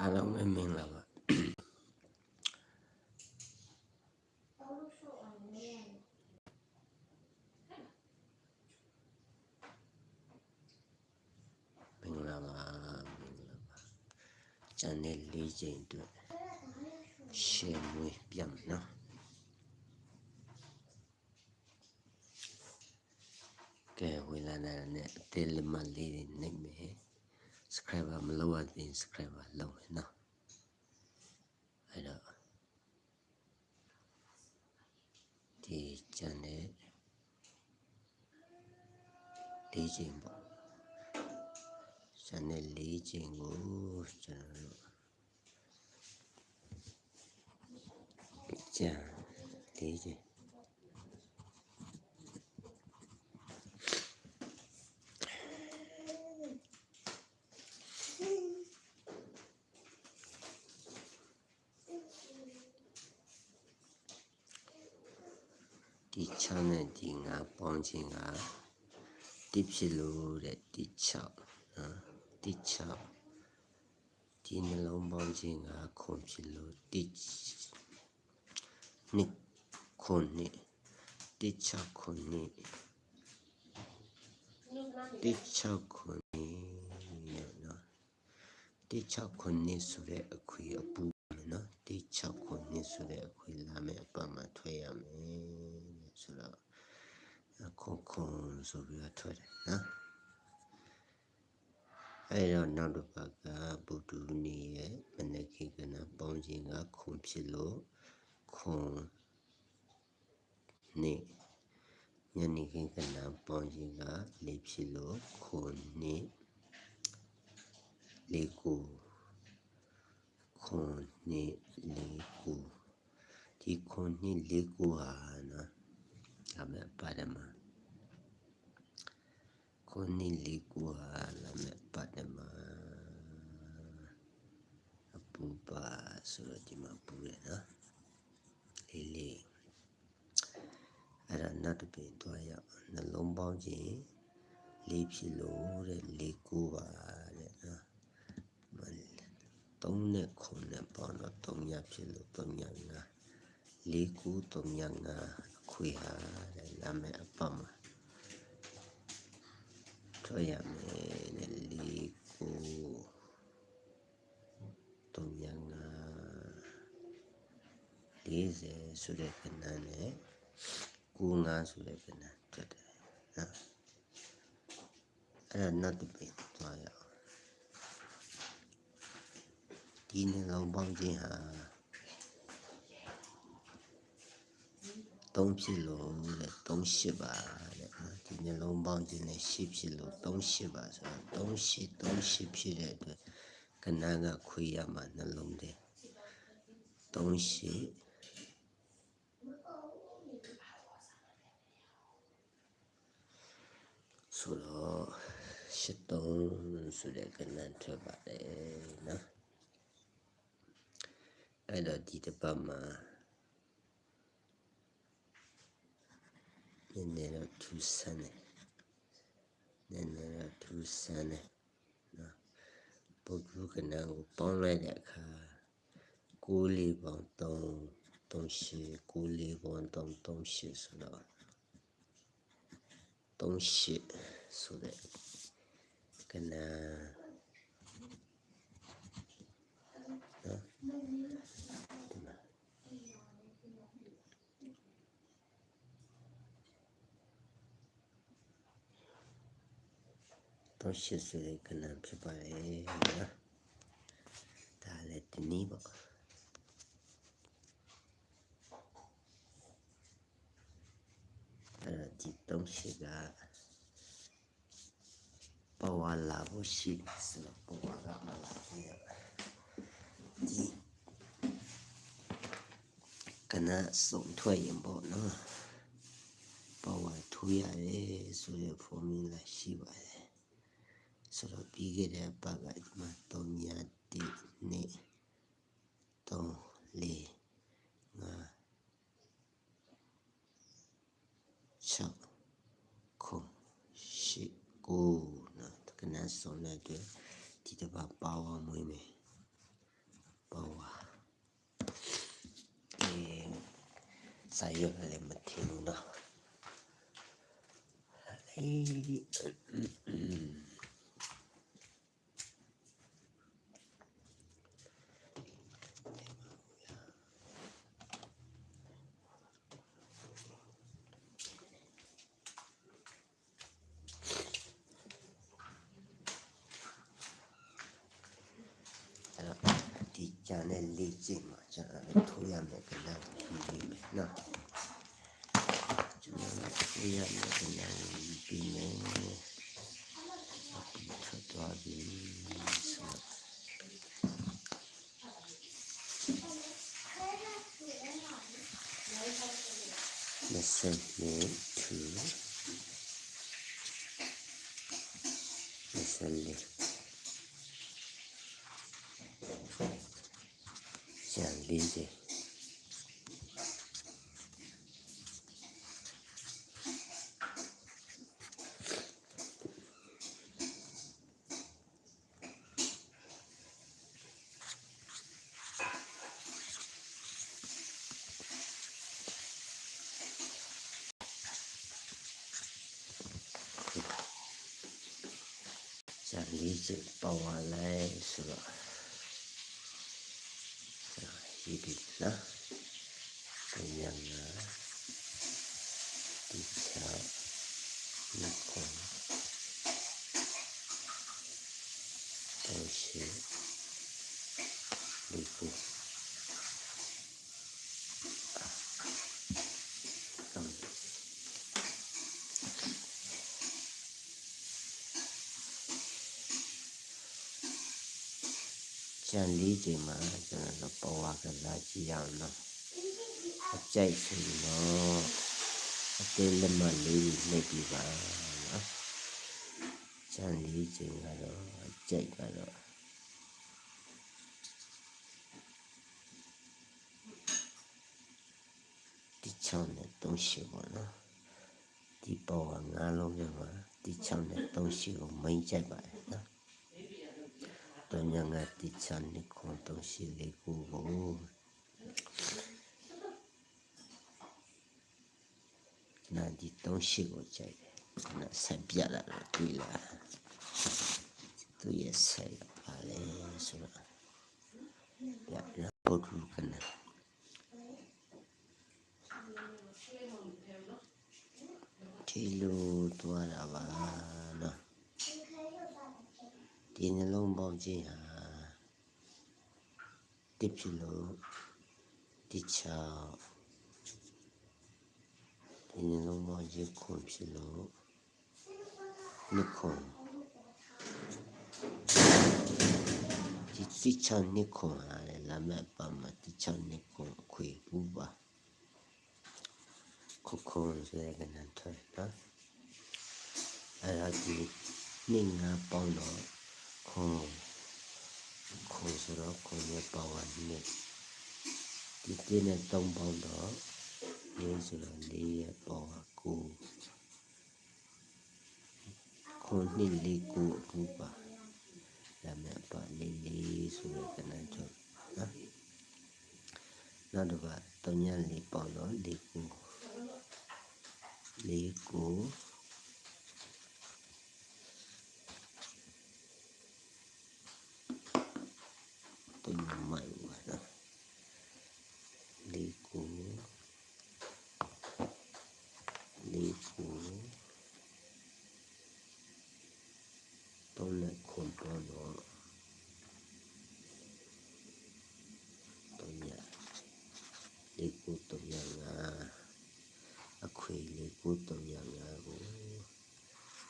အားလုံးပဲမင်္ဂလာပါမင်္ဂလာပါမင်္ဂလာပါကျန်တဲ့၄ချိန်အတွက်ရှယ်မွေးပြန်နော်ကဲဝေလာနာနဲ့အသေးလက်မလေးတွေနှိပ်မယ် subscriber မလုပ်ရသေးရင် subscriber လုပ်မယ်နော်အဲ့တော့ဒီ channel လေးချိန်ပေါ့ channel လေးချိန်ကိုကျွန်တော်တို့ကြာလေးချိန် ဒီ6နဲ့ဒီ9ပေါင်းခြင်းကတိဖြစ်လို့တဲ့ဒီ6နော်ဒီ6ဒီနှလုံးပေါင်းခြင်းကခွန်ဖြစ်လို့ဒီနှစ်ခွန်နှစ်ဒီ6ခွန်နှစ်ဒီ6ခွန်နှစ်နော်ဒီ6ခွန်နှစ်ဆိုတဲ့အခွေအပူမယ်နော်ဒီ6ခွန်နှစ်ဆိုတဲ့အခွေလာမယ်အပတ်မှာထွက်ရမယ် ဆိုတော့ခွန်ခွန်ဆိုပြီးတော့ထွက်တယ်နော်အဲ့တော့နောက်တစ်ပတ်ကဗုဒ္ဓနေ့ရဲ့မနက်ခေကနာပေါင်းခြင်းကခွန်ဖြစ်လို့ခွန်နေ့ညနေခေကနာပေါင်းခြင်းကလေးဖြစ်လို့ခွန်နေ့လေးကိုခွန်နေ့လေးကိုဒီခွန်နေ့လေးကိုဟာနော် ဒါမဲ့ပါတယ်မှာခွန်နေ့လေးကိုဟာလာမဲ့ပါတယ်မှာအပူပါဆိုတော့ဒီမှာပူရနော်လေးလေးအဲ့ဒါနောက်တစ်ပင်တွားရောက်နှလုံးပေါင်းခြင်းလေးဖြစ်လို့တဲ့လေးကိုပါတဲ့နော်သုံးနဲ့ခုနဲ့ပေါင်းတော့သုံးရဖြစ်လို့သုံးရငါလေးကူသုံးရငါအ ခွေဟာတဲ့လာမယ်အပတ်မှာထွက်ရမယ်တဲ့လေးကူသုံးရငါ40ဆိုတဲ့ကဏ္ဍနဲ့95ဆိုတဲ့ကဏ္ဍထွက်တယ်နော်အဲ့ဒါနောက်တစ်ပင်သွားရအောင်ဒီနှလုံးပေါင်းခြင်းဟာ 3ဖြစ်လို့တဲ့38ပါတဲ့ဒီနှလုံးပေါင်းခြင်းနဲ့10ဖြစ်လို့38ပါဆိုတော့38 38ဖြစ်တဲ့အတွက်ကဏ္ဍကခွေရမှာနှလုံးတဲ့38ဆိုတော့83ဆိုတဲ့ကဏ္ဍထွက်ပါတယ်နော်အဲ့တော့ဒီတစ်ပတ်မှာ နည်းနည်းတော့ထူးဆန်းတယ်နည်းနည်းတော့ထူးဆန်းတယ်နော်ပုဂ္ဂိုလ်ကဏ္ဍကိုပေါင်းလိုက်တဲ့အခါ6လေးပေါင်း3 38 6လေးပေါင်း3 38ဆိုတော့38ဆိုတဲ့ကဏ္ဍ 380ခဏဖြစ်ပါလေနော်ဒါလည်းဒီနေ့ပေါ့အဲ့ဒီ380ကပေါ်လာဖို့ရှိတယ်ဆိုတော့ပေါ်လာမှလာပြရဒီကနစုံထွက်ရင်ပေါ့နော်ပေါ်လာထွေးရတယ်ဆိုရ formula ရှိပါတယ် ဆိုတော့ပြီးခဲ့တဲ့ပတ်ကဒီမှာ3ညတိနေ့3လေးငါ6ခုရှိကိုနော်တကနာစုံလိုက်တယ်ဒီတပါပါဝါမွေးမယ်ပါဝါအဲစာရွက်လည်းမထင်ဘူးနော်အေး ကြံတဲ့လေးကျင့်မှာကျွန်တော်လည်းထိုးရမယ်ကနဖြီးပြီးမယ်နော်ကျွန်တော်လည်းထိုးရမယ်ကနပြီးမယ်ထွက်သွားပြီဆိုတော့မစနေတူမစနေ ကျန်လေးစေကျန်လေးစေပေါ်လာ လဲဆိုတော့ရှိပြီနော်ပြန်ရမှာဒီချာနှစ်ခုတော့ရှိဒီခုကောင်း ကျန်လေးချိန်မှာကျွန်တော်တို့ပေါ်ဝါကစားကြည့်ရအောင်နော်အကြိုက်ဆိုရင်တော့အသေးလက်မလေးတွေနှိပ်ပြီးပါနော်ကျန်လေးချိန်ကတော့အကြိုက်ကတော့ဒီချောင်းနဲ့သုံးရှိပါနော်ဒီပေါ်ကငါးလုံးထဲမှာဒီချောင်းနဲ့သုံးရှိကိုမိန်ကြိုက်ပါတယ် နော်တော့ညငါတိချန်နိခွန်တော့ရှိလေကိုကိုနာဒီတော့ရှိကိုကြိုက်တယ်နာဆက်ပြလာတော့တွေ့လာသူရဲ့ဆက်ပါလေဆိုတော့ရရပုတ်ခုကန ဒီလိုသွားတာပါနော်ဒီနှလုံးပေါင်းခြင်းဟာတစ်ဖြစ်လို့ဒီချောင်းဒီနှလုံးပေါင်းခြင်းခွန်ဖြစ်လို့နှစ်ခွန်ဒီတိချောင်းနှစ်ခွန်ဟာလည်းလာမဲ့ပါမှာတိချောင်းနှစ်ခွန်အခွေပူပါခုခုဆိုရကနန်ထွက်နော်အဲ့ဒါဒီနှစ်ငါပေါင်းတော့ ခုံခုံဆိုတော့ခုံရဲ့ပါဝါနဲ့ဒီတင်းနဲ့သုံးပေါင်းတော့လေးဆိုတော့လေးရဲ့ပါဝါကိုခုံနှစ်လေးကိုအပူပါဒါမဲ့ပါလေးလေးဆိုတော့ကနန်းချုပ်နော်နောက်တစ်ပတ်တုံညလေးပေါင်းတော့လေးကိုလေးကို controllo tonya liku tonya nga dễ, liku tonya nga go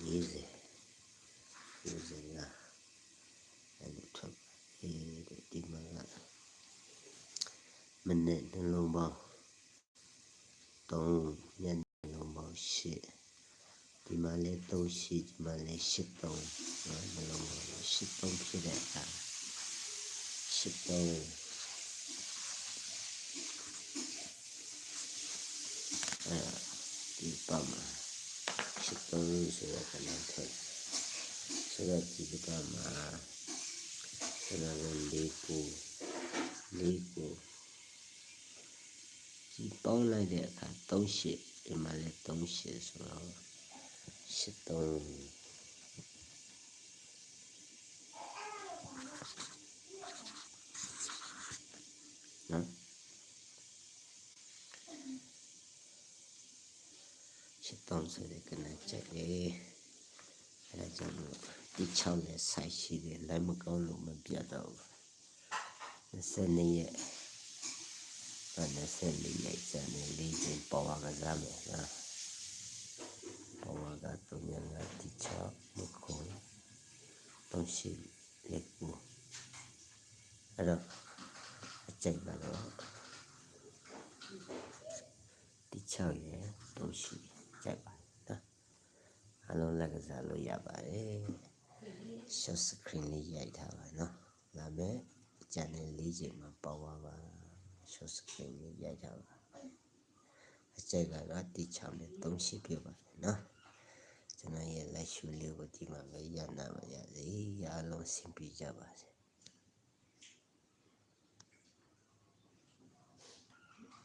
nize nize nga mà, thap e de timala bao, nalomba tong nyan nalomba shit ဒီမှာကမနေ့နှလုံးပေါင်း3ညနှလုံးပေါင်း8ဒီမှာလဲ3ရှိဒီမှာလဲ8 3နော်နှလုံးပေါင်း8 3ဖြစ်တဲ့အခါ8 3အဲဒီပါမှာ8 3ဆိုတဲ့ခဏထွက်ဆိုတော့ဒီကမှာကျွန်တော်တို့လေးကိုလေးကိုကြဒီပေါင်းလိုက်တဲ့အခါ38ဒီမှာလည်း38ဆိုတော့ 83နော်83ဆိုတဲ့ကနကြက်လေအဲဒါကြောင့်မို့ဒီ6နဲ့ဆိုင်ရှိတယ်လိုက်မကောင်းလို့မပြတ်တော့ဘူး22ရက်အဲ့24ရက်ကျန်နေလေးချင်းပေါ်ပါကစားမယ်နော်ပေါ်ပါက3ရက်လာဒီ6မခေါ်တော့ ရှိလက်ကိုအဲ့တော့အကျိတ်ကတော့ဒီ6ရက်တော့ရှိကြိုက်ပါနော်အလုံးလက်ကစားလို့ရပါတယ် short screen လေးရိုက်ထားပါနော်ဒါမဲ့အကြံနဲ့လေးချိန်မှာပေါ်ပါပါ short screen လေးရိုက်ထားပါအကျိတ်ကတော့တိချမယ်၃ရှိပြပါတယ်နော် ကျွန်တော်ရဲ့လက်ရှူလေးကိုဒီမှာပဲရနာပါရစေအားလုံးဆင်ပြေကြပါစေ